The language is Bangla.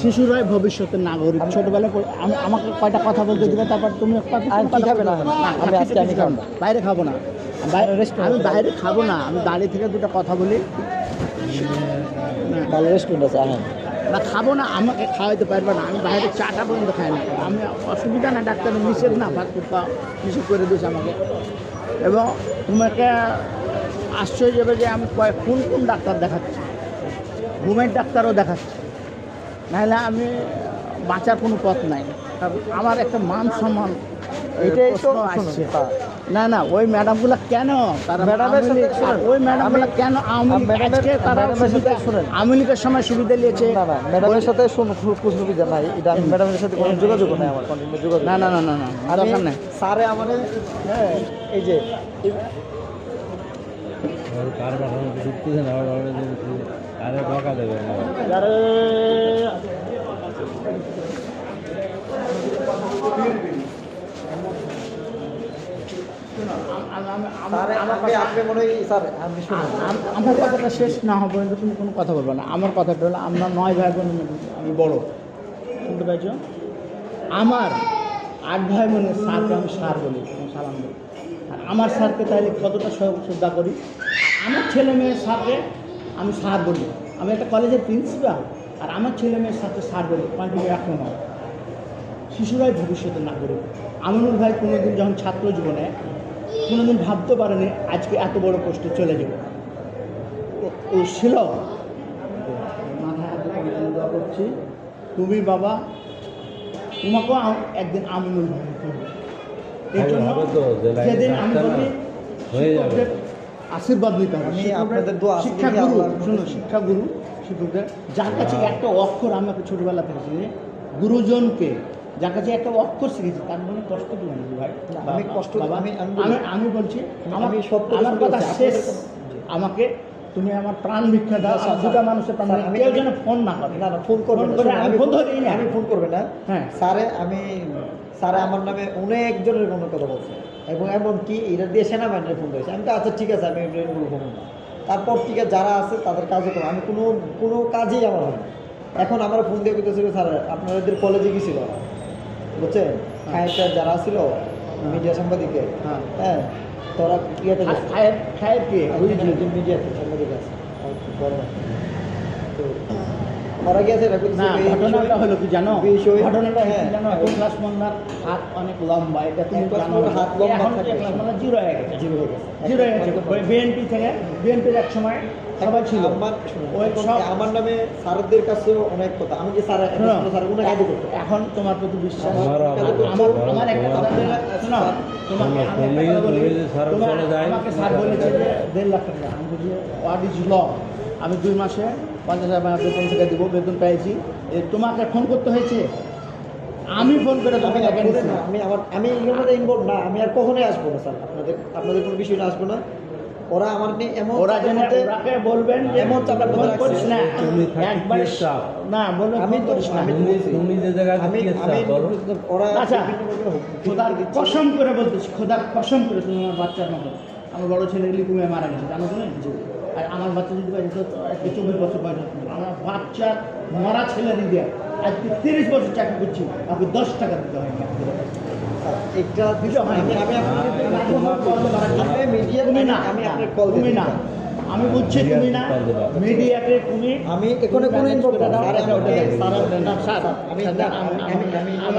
শিশুরাই ভবিষ্যতের নাগরিক। ছোটবেলায় আমাকে কয়টা কথা বলতে দিবে? তারপর তুমি খাবে না। বাইরে খাব না। আমি বাইরে খাব না। আমি বাড়ি থেকে দুটো কথা বলি। রেস্টুরেন্ট আছে হ্যাঁ না খাব না, আমাকে খাওয়াইতে পারবে না। আমি বাইরে চাটা পর্যন্ত খাই না। আমি অসুবিধা না, ডাক্তার নিষেধ না ফাস্টফুড খাওয়া নিষেধ করে দিয়েছে আমাকে। এবং তোমাকে আশ্চর্য যাবে যে আমি কয়েক কোন কোন ডাক্তার দেখাচ্ছি? ঘুমের ডাক্তারও দেখাচ্ছি। নাহলে আমি বাঁচার কোনো পথ নাই। আমার একটা মান সম্মান এটাই তো না না ওই ম্যাডামগুলো কেন? ম্যাডামের সাথে ওই ম্যাডামগুলো আমি- কেন আওয়ামী লীগের সময় সুবিধা নিয়েছে। ম্যাডামের সাথে সুবিধা নাই এটা আমি ম্যাডামের সাথে কোনো যোগাযোগ নেই আমার যোগাযোগ না না না না না দরকার নেই। স্যারে আমার হ্যাঁ এই যে আরে দেবে যারা স্যারে আমাকে আপনি মনে হয় স্যার আমি শুনুন আম- আমার কথাটা শেষ না হওয়া পর্যন্ত তুমি কোনো কথা বলবে না। আমার কথাটা হলো আমরা নয় ভাই বোন আমি বড়। শুনতে পাইছো আমার আট ভাই বোনের স্যারকে আমি স্যার বলি সালাম বলি আর আমার স্যারকে তাহলে কতটা সহ- শ্রদ্ধা করি? আমার ছেলে মেয়ের সাথে আমি স্যার বলি। আমি একটা কলেজের প্রিন্সিপাল আর আমার ছেলে মেয়ের সাথে স্যার বলি। কন্টিনিউ এখন হয়? শিশুরাই ভবিষ্যতের নাগরিক। আমিনুল ভাই কোনোদিন যখন ছাত্র জীবনে কোনোদিন ভাবতে পারেনি আজকে এত বড় পোস্টে চলে যাবে। ও- ছিল? মাথায় আমি দোয়া করছি তুমি বাবা তোমাকেও আম- একদিন আমিনুল এই জন্য আমি বলি হয়ে যাবে। আশীর্বাদ নিতে হবে। আমি শিক্ষকদের- আপনাদের দোয়া আছে শিক্ষা দেখি গুরু আল্লাহর শুনো কাছে। শিক্ষা গুরু শিক্ষকদের। যার কাছে একটা অক্ষর আমাকে ছোটবেলা থেকে গুরুজনকে যার কাছে একটা অক্ষর শিখেছি তার মনে কষ্ট দিও না ভাই আমি কষ্ট- আমি- আমি আমি বলি- আমি বলছি আমি সব আমার কথা শেষ। আমাকে তুমি আমার প্রাণ ভিক্ষা দাও দুটা মানুষের প্রাণ কেউ যেন ফোন না করে। না না ফোন করবে ফোন আমি ফোন ধরি না আমি ফোন করবে না। হ্যাঁ। স্যারে আমি স্যারে আমার নামে অনেক জনের কোনো কথা বলছে। এবং এমন কি এটা দিয়ে সেনাবাহিনীর ফোন করেছে আমি তো আচ্ছা ঠিক আছে আমি এগুলো বলব না। তারপর থেকে যারা আছে তাদের কাজও করব। আমি কোনো কোনো কাজেই আমার হয় এখন আমার ফোন দিয়ে করতেছিল স্যার আপনাদের কলেজে গেছিল বুঝছেন? খায়ের যারা ছিল মিডিয়া সাংবাদিকে হ্যাঁ। হ্যাঁ তোরা ইয়েতে। খায়ের খায়ের কে? মিডিয়াতে সাংবাদিক আছে। তো না ঘটনাটা হলো কি জানো? ঘটনাটা হ্যাঁ। জানো? ক্লাস মন্দার হাত অনেক লম্বা এটা তুমি হাত লম্বা এখন থাকে। ক্লাস জিরো হয়ে গেছে জিরো হয়ে গেছে। জিরো হয়ে গেছে। বিএনপি থেকে বিএনপির এক সময় সবাই ছিল। আমার এখন নামে স্যারদের কাছেও অনেক কথা। আমি যে স্যার স্যার করতো এখন তোমার প্রতি বিশ্বাস আমার একটা কথা শোনো তোমাকে আমাকে স্যার বলেছে যে দেড় লাখ টাকা। আমি বলছি হোয়াট ইজ ল আমি দুই মাসে পঞ্চাশ হাজার টাকা বেতন থেকে দেবো বেতন পেয়েছি। তোমাকে ফোন করতে হয়েছে? আমি ফোন করে আমি তোমাকে ডেকে আপনাদের নিচ্ছি। না, আমি আমার আমি এগুলোর মধ্যে ইনভলভ না আমি আর কখনোই আসব না স্যার। আপনাদের আপনাদের কোনো বিষয় আসব না। ওরা আমার নিয়ে এমন ওরা যেন ওরাকে বলবেন যে এমন। করিস না একবার না আমি করিস না। তুমি যে জায়গায় আমি আমি ওরা আচ্ছা। খোদার কসম করে বলতেছি খোদার কসম করে তুমি আমার বাচ্চার মতো। আমার বড় ছেলে লিকুমে মারা গেছে জানো তুমি? আর আমার বাচ্চা যদি পাই তো আজকে চব্বিশ বছর বয়স আমার বাচ্চার মরা ছেলে দিয়ে আজকে তিরিশ বছর চাকরি করছি আমাকে দশ টাকা দিতে হয়। একটা হয় আমি আমি আপনাকে তুমি না। আমি আপনার কল তুমি না। আমি বুঝছি তুমি না। মিডিয়াতে তুমি আমি এখানে কোনো ইনভলভ না। আমি-